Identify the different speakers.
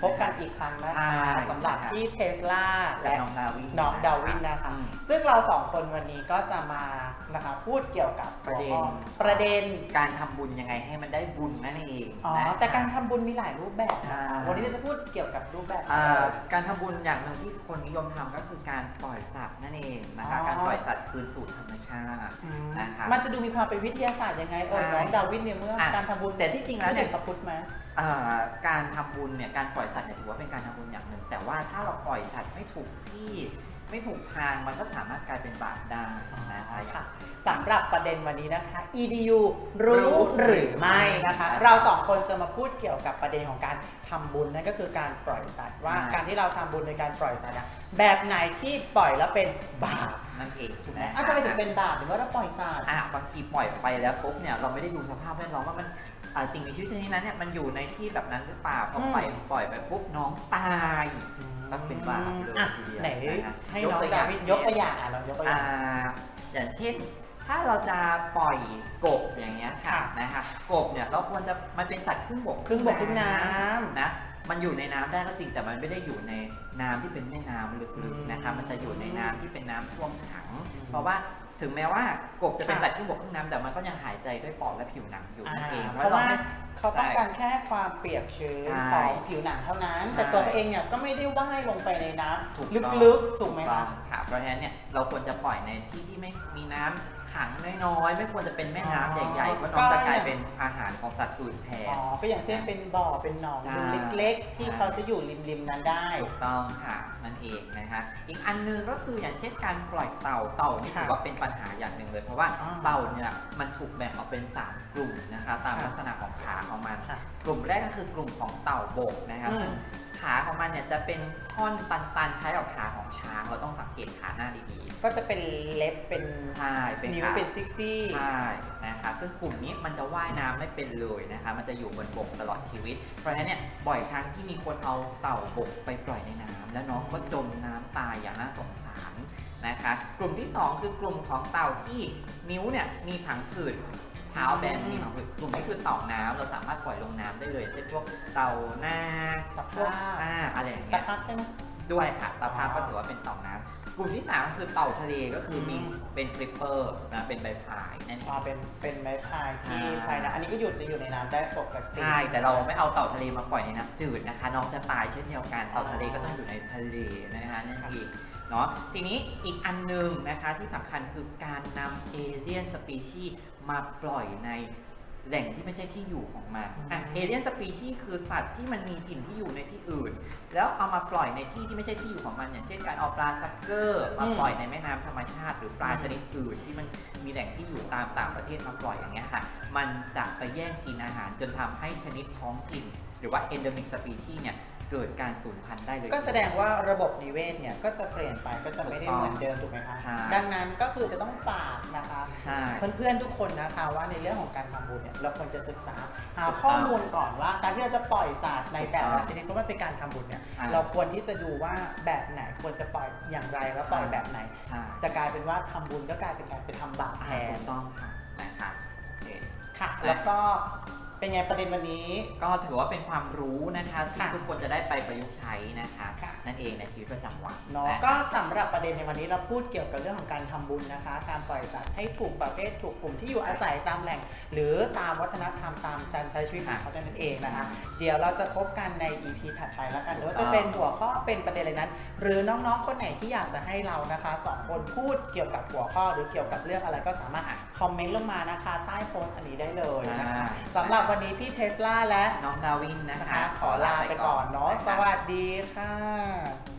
Speaker 1: พบ กันอีกครั้งนะคะ
Speaker 2: ใช่
Speaker 1: สำหรับพี่เทสลา
Speaker 2: และ
Speaker 1: และ
Speaker 2: น้องดาวิน
Speaker 1: น้องดาวินนะคะ
Speaker 2: อืม
Speaker 1: ซึ่งเราสองคนวันนี้ก็จะมานะคะพูดเกี่ยวกับ
Speaker 2: ประเด็น
Speaker 1: หัวข้อประเด็น
Speaker 2: การทำบุญยังไงให้มันได้บุญนั่นเอง
Speaker 1: อ๋อ
Speaker 2: นะคะ
Speaker 1: แต่การทำบุญมีหลายรูปแบบนะ
Speaker 2: อ่า
Speaker 1: คะวันนี้เราจะพูดเกี่ยวกับรูปแบบ
Speaker 2: อ่าการทำบุญอย่างหนึ่งที่คนนิยมทำก็คือการปล่อยสัตว์นั่นเองนะคะ
Speaker 1: อ๋อ
Speaker 2: การปล่อยสัตว์คืนสู่ธรรมชาติ
Speaker 1: อืม
Speaker 2: นะคะ
Speaker 1: มันจะดูมีความเป็นวิทยาศาสตร์ยังไงเออ
Speaker 2: ใช่
Speaker 1: น้องดาวินเนี่ยเมื่อ
Speaker 2: อะ
Speaker 1: การทำบุญ
Speaker 2: แต่ที่จริงแล้วเนี่ย
Speaker 1: ป็พระพุทธไหม
Speaker 2: อ่าการทำบุญเนี่ยการปล่อยสัตว์เนี่ยถือว่าเป็นการทำบุญอย่างหนึ่ง แต่ว่าถ้าเราปล่อยสัตว์ไม่ถูกที่ไม่ถูกทางมันก็สามารถกลายเป็นบาปได้นะคะ
Speaker 1: ค่ะสำหรับประเด็นวันนี้นะคะ EDU รู้
Speaker 2: รู้
Speaker 1: หรือไม่นะคะ
Speaker 2: นะคะ
Speaker 1: เราสองคนจะมาพูดเกี่ยวกับประเด็นของการทำบุญนั่นก็คือการปล่อยสัตว์ว่า
Speaker 2: ใช่
Speaker 1: การที่เราทำบุญในการปล่อยสัตว์อะแบบไหนที่ปล่อยแล้วเป็นบาป
Speaker 2: นั่นเอง
Speaker 1: ถูกไหม
Speaker 2: นะ
Speaker 1: อ้าวทำไมถึงเป็นบาปหรือว่าเราปล่อยสัตว์
Speaker 2: อะบางทีปล่อยออกไปแล้วปุ๊บเนี่ยเราไม่ได้ดูสภาพแวดล้อมว่ามันอ่า สิ่งมีชีวิตชนิดนั้นเนี่ยมันอยู่ในที่แบบนั้นหรือเปล่าพอปล่อยปล่อยไปปุ๊บน้องตายก็เป็นบาปเลย
Speaker 1: อะ
Speaker 2: ทีเดียว
Speaker 1: ไหน
Speaker 2: นะคะ
Speaker 1: ให้น้อง
Speaker 2: ยกตัวอ
Speaker 1: ดา
Speaker 2: ย่าง
Speaker 1: วิดยกตัวอย่างอะเรายกตัวอ
Speaker 2: อ่า
Speaker 1: ย่าง
Speaker 2: อย่างเช่นถ้าเราจะปล่อยกบอย่างเงี้ยค่ะ
Speaker 1: ค่ะ
Speaker 2: นะคะกบเนี่ยเราควรจะมันเป็นสัตว์ครึ่งบก
Speaker 1: ครึ่งบกครึ่งน้ำ
Speaker 2: นะมันอยู่ในน้ำได้ก็จริงแต่มันไม่ได้อยู่ในน้ำที่เป็นแม่น้ำ
Speaker 1: อื
Speaker 2: ลึก
Speaker 1: ม
Speaker 2: ๆนะคะมันจะอยู่ในน้ำที่เป็นน้ำท่วมขัง
Speaker 1: อืม
Speaker 2: เพราะว่า ถึงแม้ว่ากบจะเป็น
Speaker 1: ค่ะ
Speaker 2: สัตว์ครึ่งบกครึ่งน้ำแต่มันก็ยังหายใจด้วยปอดและผิวหนังอยู่นั่นเอง
Speaker 1: เพราะว่า
Speaker 2: ไม่
Speaker 1: เขาต้องการแค่ความเปียกชื้น
Speaker 2: ใช่
Speaker 1: ของผิวหนังเท่านั้นแต่
Speaker 2: ใช่
Speaker 1: ตัวเขาเองเนี่ยก็ไม่ได้ว่ายลงไปในน้
Speaker 2: ถูกำต้อง
Speaker 1: ลึกๆถูกไหม
Speaker 2: ต้
Speaker 1: คะ
Speaker 2: องค่ะเพราะฉะนั้นเนี่ยเราควรจะปล่อยในที่ที่ไม่มีน้ำขังน้อยๆ ไม่ควรจะเป็นแม่น้ำ
Speaker 1: อ๋อ
Speaker 2: ใหญ่ๆ เพราะน้อง
Speaker 1: ก็
Speaker 2: จะกลายเป็นอาหารของสัตว์อื่นแทน
Speaker 1: อ๋อก็อย่างเช่นเป็นบ่อเป็นหนอง
Speaker 2: ใช่
Speaker 1: เล็กๆ ที่
Speaker 2: ใช่
Speaker 1: เขาจะอยู่ริมๆนั้นได้
Speaker 2: ถูกต้องค่ะนั่นเองนะคะอีกอันหนึงก็คืออย่างเช่นการปล่อยเต่าเต่านี่ถือ
Speaker 1: ค่ะ
Speaker 2: ว่าเป็นปัญหาอย่างหนึ่งเลย เพราะว่า
Speaker 1: อ่า
Speaker 2: เต่าเนี่ยมันถูกแบ่งออกเป็น 3 กลุ่มนะคะ ตาม
Speaker 1: ค่ะ
Speaker 2: ลักษณะของขาของมัน
Speaker 1: ค่ะ
Speaker 2: กลุ่มแรกก็คือกลุ่มของเต่าบกนะคะ
Speaker 1: อืม
Speaker 2: ซึ่งขาของมันเนี่ยจะเป็นท่อนตันๆคล้ายกับขาของช้าง เราต้องสังเกตขาหน้าดี
Speaker 1: ก็จะเป็นเล็บเป็น
Speaker 2: ๆ ใช่ เป็น
Speaker 1: นิ้ว
Speaker 2: ขา
Speaker 1: เป็นซิกซี่
Speaker 2: ใช่นะคะซึ่งกลุ่มนี้มันจะว่ายน้ำไม่เป็นเลยนะคะ มันจะอยู่บนบกตลอดชีวิต เพราะฉะนั้นเนี่ยบ่อยครั้งที่มีคนเอาเต่าบกไปปล่อยในน้ำแล้วน้องก็จมน้ำตายอย่างน่าสงสารนะคะ กลุ่มที่ 2 คือกลุ่มของเต่าที่นิ้วเนี่ยมีผังผืดเท้าแบน
Speaker 1: อืม
Speaker 2: มีผังผืดกลุ่มนี้คือเต่าน้ำเราสามารถปล่อยลงน้ำได้เลย เช่นพวกเต่าหน้า
Speaker 1: ตะ
Speaker 2: พวก
Speaker 1: ภาพ
Speaker 2: อ่าอะไรอย่าง
Speaker 1: ตะ
Speaker 2: เงี้ย
Speaker 1: ภาพใช่ไหม
Speaker 2: ด้วยค่ะตาภาพ
Speaker 1: อ๋อ
Speaker 2: ก็ถือว่าเป็นเต่าน้ำ กลุ่มที่ 3 คือเต่าทะเลก็คือมี
Speaker 1: อืม
Speaker 2: เป็นฟลิปเปอร์นะเป็นใบพายนั่นเอง
Speaker 1: อ๋อเป็นเป็นไม้พายที่
Speaker 2: ใช่
Speaker 1: ภายในอันนี้ก็อยู่จะอยู่ในน้ำได้ปกติ
Speaker 2: ใช่แต่เราไม่เอาเต่าทะเลมาปล่อยในน้ำจืดนะคะน้องจะตายเช่นเดียวกันเต่าทะเลก็ต้องอยู่ในทะเลนะคะนั่นเองเนาะทีนี้อีกอันหนึงนะคะที่สำคัญคือการนำเอเลียนสปีชีส์มาปล่อยใน แหล่งที่ไม่ใช่ที่อยู่ของมันอะเอเลียนสปีชีส์คือสัตว์ที่มันมีถิ่นที่อยู่ในที่อื่น แล้วเอามาปล่อยในที่ที่ไม่ใช่ที่อยู่ของมันอย่างเช่นการเอาปลาซักเกอร์มาปล่อยในแม่น้ำธรรมชาติ หรือปลาชนิดอื่นที่มันมีแหล่งที่อยู่ตามต่างประเทศมาปล่อยอย่างเงี้ยค่ะ มันจะไปแย่งกินอาหารจนทำให้ชนิดท้องถิ่นหรือว่า endemic species เนี่ย เกิดการสูญพันธุ์ได้เลย
Speaker 1: ก็แสดงว่าระบบนิเวศเนี่ยก็จะเปลี่ยนไปก็จะไม่ได้
Speaker 2: ถูกต้อง
Speaker 1: เหมือนเดิมถูกไหมคะ
Speaker 2: ใช่
Speaker 1: ดังนั้นก็คือจะต้องฝากนะคะ
Speaker 2: ใช่
Speaker 1: เพื่อนๆทุกคนนะคะว่าในเรื่องของการทำบุญเนี่ยเราควรจะศึกษาหา
Speaker 2: ถูกต้อง
Speaker 1: ข้อมูลก่อนว่า การที่เราจะปล่อยสัตว์ในแต่
Speaker 2: ถูกต้
Speaker 1: ละ
Speaker 2: อง
Speaker 1: ชนิดเพราะมันเป็นการทำบุญเนี่ย
Speaker 2: อ่า
Speaker 1: เราควรที่จะดูว่าแบบไหนควรจะปล่อยอย่างไรแล้วปล่อยแบบไหน
Speaker 2: ใช่
Speaker 1: จะกลายเป็นว่าทำบุญก็กลายเป็นการไปทำบาปแท
Speaker 2: อ่าถู
Speaker 1: น
Speaker 2: กต้องค่ะนะคะโอเค
Speaker 1: ค่ะแล้วก็เป็นไงประเด็นวันนี้
Speaker 2: ก็ถือว่าเป็นความรู้นะคะที่
Speaker 1: ค่ะ
Speaker 2: ทุกคนจะได้ไปประยุกต์ใช้นะคะ
Speaker 1: ค่ะ
Speaker 2: นั่นเองในชีวิตประจำวัน
Speaker 1: เนาะ
Speaker 2: นะคะ
Speaker 1: ก็สำหรับประเด็นในวันนี้เราพูดเกี่ยวกับเรื่องของการทำบุญนะคะ การปล่อยสัตว์ให้ถูกประเภทถูกกลุ่มที่อยู่อาศัยตามแหล่ง หรือตามวัฒนธรรมตามการใช้ชีวิตของเขานั่นเองนะคะ เดี๋ยวเราจะพบกันใน EP ถัดไปแล้วกันหรือว่าจะเป็นหัวข้อเป็นประเด็นอะไรนั้น หรือน้องๆคนไหนที่อยากจะให้เรานะคะสองคนพูดเกี่ยวกับหัวข้อหรือเกี่ยวกับเรื่องอะไรก็สามารถคอมเมนต์ลงมานะคะ ใต้โพสต์อันนี้ได้เลยนะคะ
Speaker 2: อ่า
Speaker 1: สำหรับวันนี้พี่เทสลาและ
Speaker 2: น้องดาวินนะ
Speaker 1: นะคะคะ ขอลาไปก่อนเนาะสวัสดีค่ะ